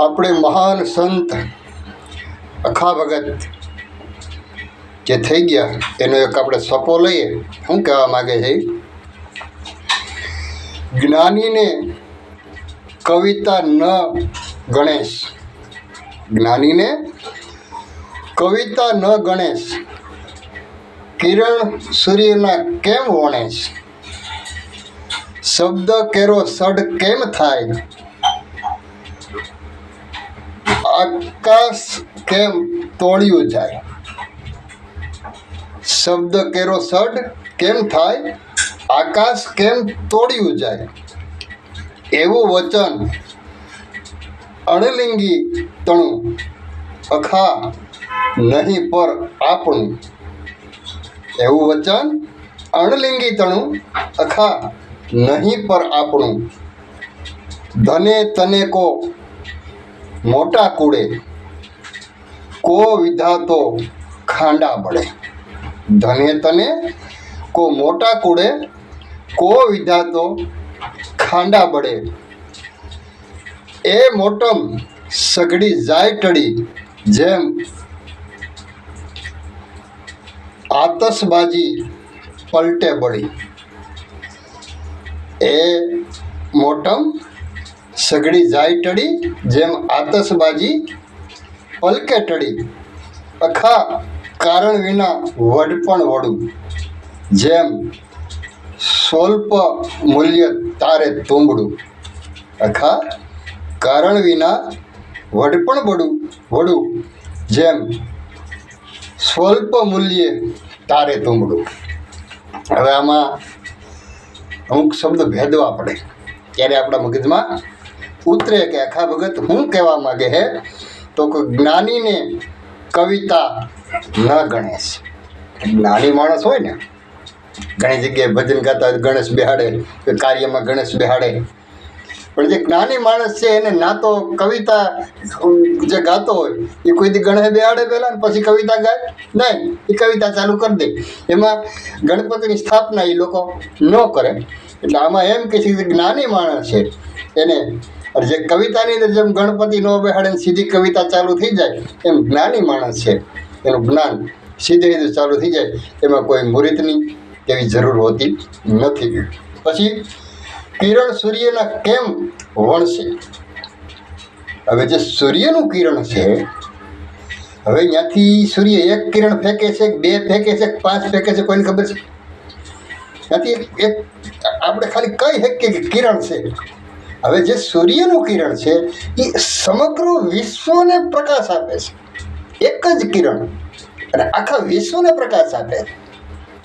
આપણે મહાન સંત અખા ભગત જે થઈ ગયા, એનો એક આપણે સપો લઈએ. શું કહેવા માગે છે? જ્ઞાનીને કવિતા ન ગણેશ. જ્ઞાનીને કવિતા ન ગણેશ. કિરણ સૂર્યના કેમ વણેશ શબ્દ કેરો સડ કેમ થાય? આકાશ કેમ તોડ્યું જાય? શબ્દ કેરો સડ કેમ થાય? આકાશ કેમ તોડ્યું જાય? એવું વચન અણલિંગી તણું અખા નહીં પર આપણું. એવું વચન અણલિંગી તણું અખા નહીં પર આપણું. ધને તને કો મોટા કુળે કો વિધાતો ખાંડા બળે. ધને તને કો મોટા કુળે કો વિધાતો ખાંડા બળે. એ મોટમ સગડી જાય ટળી, જેમ આતશબાજી પલટે બળી. એ મોટમ સગડી જાય ટળી, જેમ આતશબાજી પલકે ટળી. અખા કારણ વિના વડપણ વડું. જેમ સ્વલ્પ મૂલ્ય તારે તુંબડું. અખા કારણ વિના વડપણ વડું વડું. જેમ સ્વલ્પ મૂલ્યે તારે તુંબડું. હવે આમાં અમુક શબ્દ ભેદવા પડે. ત્યારે આપણા મગજમાં ઉતરે કે આખા ભગત શું કહેવા માગે હે, તો કે જ્ઞાનીને કવિતા ન ગણેશ જ્ઞાની માણસ હોય ને, ઘણી જગ્યાએ ભજન ગાતા હોય ગણેશ બિહાડે કાર્યમાં ગણેશ બેહાડે. પણ જે જ્ઞાની માણસ છે, એને ના તો કવિતા જે ગાતો હોય, એ કોઈ દી ગણેશ બેહાડે પહેલાં પછી કવિતા ગાય? નહીં, એ કવિતા ચાલુ કરી દે. એમાં ગણપતિની સ્થાપના એ લોકો ન કરે. એટલે આમાં એમ કે છે કે જ્ઞાની માણસ છે, એને અને જે કવિતાની અંદર જેમ ગણપતિ ન બેહાડે સીધી કવિતા ચાલુ થઈ જાય, એમ જ્ઞાની માણસ છે. એનું જ્ઞાન સીધી રીતે ચાલુ થઈ જાય, એમાં કોઈ મુહૂર્તની એવી જરૂર હોતી નથી. પછી કિરણ સૂર્યના કેમ વણશે હવે જે સૂર્યનું કિરણ છે, હવે ત્યાંથી સૂર્ય એક કિરણ ફેંકે છે, બે ફેંકે છે, પાંચ ફેંકે છે, કોઈને ખબર છે? ત્યાંથી એક, આપણે ખાલી કહી શકીએ કે કિરણ છે. હવે જે સૂર્યનું કિરણ છે, એ સમગ્ર વિશ્વને પ્રકાશ આપે છે. એક જ કિરણ. અને આખા વિશ્વને પ્રકાશ આપે છે.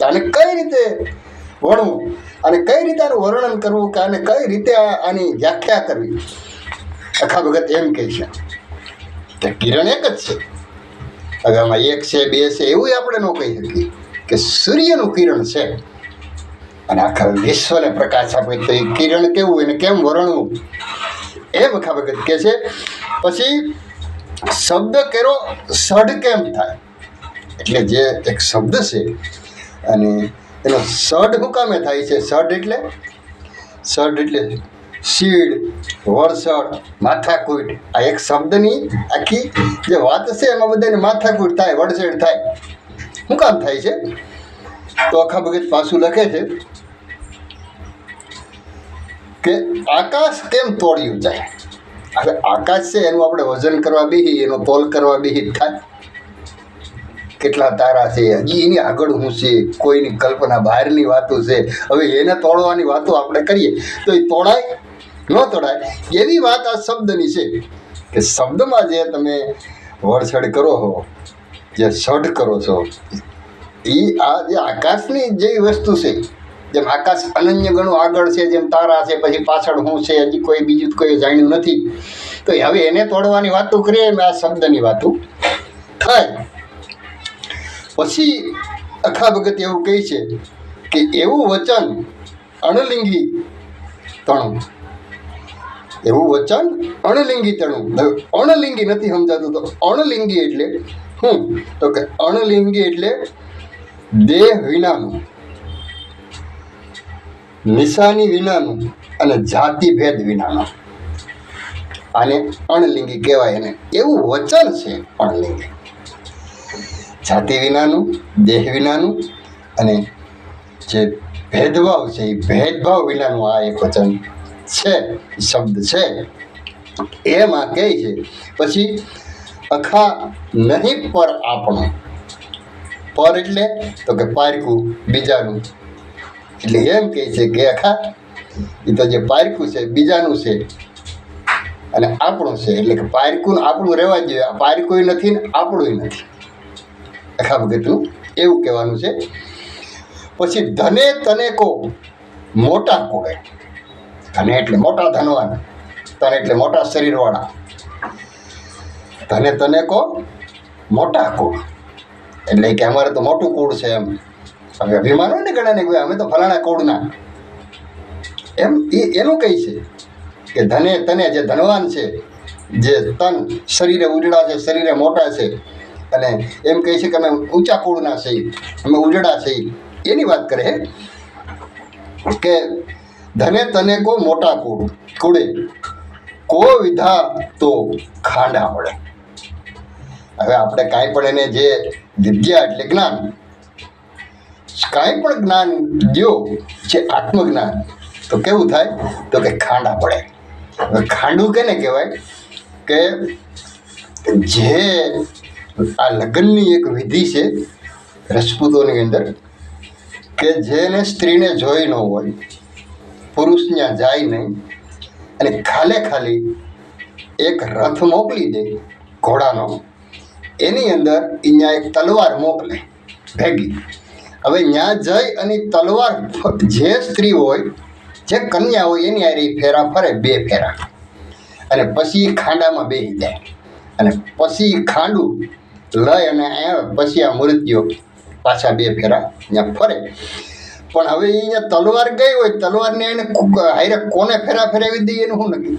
આને કઈ રીતે વણવું? અને કઈ રીતે આનું વર્ણન કરવું? કે આને કઈ રીતે આની વ્યાખ્યા કરવી? આખા વખત એમ કહે છે. કે કિરણ એક જ છે. હવે આમાં એક છે, બે છે, એવું આપણે ન કહી શકીએ કે સૂર્યનું કિરણ છે. અને આખા વિશ્વને પ્રકાશ આપે તો એ કિરણ કેવું એને કેમ વર્ણવું? એ વખા ભગત કહે છે, પછી શબ્દ કેરો સઢ કેમ થાય? એટલે જે એક શબ્દ છે અને એનો સઢ મુકામે કામે થાય છે? સઢ એટલે? સઢ એટલે શીડ વરસડ, માથાકૂટ. આ એક શબ્દની આખી જે વાત છે એમાં બધાને માથાકૂટ થાય વડસેડ થાય. શું કામ થાય છે? તો આખા ભગત પાછું લખે છે કે આકાશ કેમ તોડ્યું જાય. હવે આકાશ છે, એનું આપણે વજન કરવા બેહી, એનો તોલ કરવા બેહી થાય. કેટલા તારા છે, હજી એની આગળ હું છે, કોઈની કલ્પના બહારની વાતો છે. હવે એને તોડવાની વાતો આપણે કરીએ. તો એ તોડાય, ન તોડાય, એવી વાત આ શબ્દની છે કે શબ્દમાં જે તમે વળછડ કરો છો જે સઢ કરો છો, એ આ જે આકાશની જેવી વસ્તુ છે જેમ આકાશ અનન્ય ગણું આગળ છે, જેમ તારા છે, પછી પાછળ હું છે, હજી કોઈ બીજું કોઈ જાણ્યું નથી. તો હવે એને તોડવાની વાતો કરીએ, એમ આ શબ્દની વાતો થાય. પછી અખા ભગત એવું કહે છે કે એવું વચન અણલિંગી તણું. એવું વચન અણલિંગી તણું. અણલિંગી નથી સમજાતું તો અણલિંગી એટલે શું તો કે અણલિંગી એટલે દેહ વિનાનું. નિશાની વિનાનું અને જાતિ ભેદ વિનાનું. આને અણલિંગી કહેવાય એને એવું વચન છે અણલિંગી. જાતિ વિનાનું, દેહ વિનાનું અને જે ભેદભાવ છે એ ભેદભાવ વિનાનું આ એક વચન છે શબ્દ છે. એમાં કહે છે, પછી અખા નહીં પર આપણું. પર એટલે તો કે પારકું બીજાનું. એટલે એમ કહે છે કે આખા એ તો જે પારકું છે, બીજાનું છે. અને આપણું છે, એટલે કે પારકું આપણું રહેવા જોઈએ. પારકું નથી ને આપણું નથી. આખા ભગતનું એવું કહેવાનું છે. પછી ધને તને કો મોટા કોડે ધને એટલે મોટા ધનવાન, તને એટલે મોટા શરીરવાળા. ધને તને કો મોટા કુળ એટલે કે અમારે તો મોટું કુળ છે એમ. હવે અભિમાન હોય ને અમે તો ફલાણા કુળના એમ એ, એનું કહે છે? કે ધને, તને જે ધનવાન છે, જે તન શરીરે ઉજળા છે, શરીરે મોટા છે, અને એમ કહે છે કે અમે ઊંચા કુળના છીએ અમે ઉજળા છીએ એની વાત કરે કે ધને, તને કો મોટા કુળ કુળે કો વિધા તો ખાંડા મળે. હવે આપણે કાંઈ પણ એને જે વિદ્યા એટલે જ્ઞાન કાંઈ પણ જ્ઞાન દ્યો જે આત્મજ્ઞાન, તો કેવું થાય? તો કે ખાંડા પડે. ખાંડું કેને કહેવાય? કે જે આ લગ્નની એક વિધિ છે, રજપૂતોની અંદર, કે જેને સ્ત્રીને જોઈ ન હોય પુરુષ ત્યાં જાય નહીં, અને ખાલે ખાલી એક રથ મોકલી દે ઘોડાનો, એની અંદર અહીંયા એક તલવાર મોકલે, ભેગી. હવે ત્યાં જઈ અને તલવાર જે સ્ત્રી હોય, જે કન્યા હોય, એની આરી ફેરા ફરે, બે ફેરા. અને પછી ખાંડામાં બેસી જાય. અને પછી ખાંડું લઈ અને પછી આ મૃત્યુ પાછા બે ફેરા ત્યાં ફરે. પણ હવે અહીંયા તલવાર ગઈ હોય, તલવારને એને હારે કોને ફેરા ફેરાવી દઈએ એનું શું નક્કી